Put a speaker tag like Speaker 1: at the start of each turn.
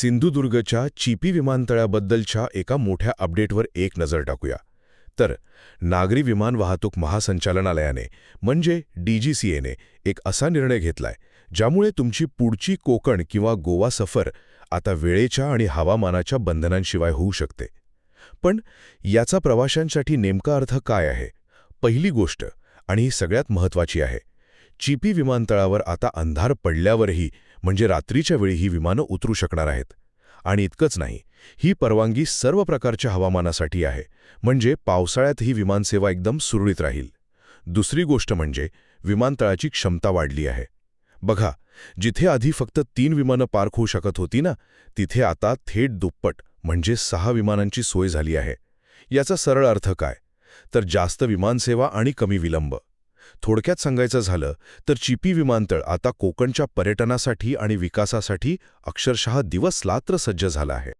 Speaker 1: सिंधुदुर्गच्या चिपी विमानतळाबद्दलच्या एका मोठ्या अपडेटवर एक नजर टाकूया. तर नागरी विमान वाहतूक महासंचालनालयाने म्हणजे डीजीसीएने एक असा निर्णय घेतलाय ज्यामुळे तुमची पुढची कोकण किंवा गोवा सफर आता वेळेच्या आणि हवामानाच्या बंधनांशिवाय होऊ शकते. पण याचा प्रवाशांसाठी नेमका अर्थ काय आहे? पहिली गोष्ट आणि ही सगळ्यात महत्त्वाची आहे चिपी विमानतळावर आता अंधार पडल्यावरही म्हणजे रात्रीच्या वेळी ही विमानं उतरू शकणार आहेत. आणि इतकंच नाही ही परवानगी सर्व प्रकारच्या हवामानासाठी आहे म्हणजे पावसाळ्यात ही विमानसेवा एकदम सुरळीत राहील. दुसरी गोष्ट म्हणजे विमानतळाची क्षमता वाढली आहे. बघा जिथे आधी फक्त तीन विमानं पार्क होऊ शकत होती ना तिथे आता थेट दुप्पट म्हणजे सहा विमानांची सोय झाली आहे. याचा सरळ अर्थ काय? तर जास्त विमानसेवा आणि कमी विलंब. थोडक्यात सांगायचं झालं तर चिपी विमानतळ आता कोकणच्या पर्यटनासाठी आणि विकासासाठी अक्षरशः दिवसरात्र सज्ज झाला आहे.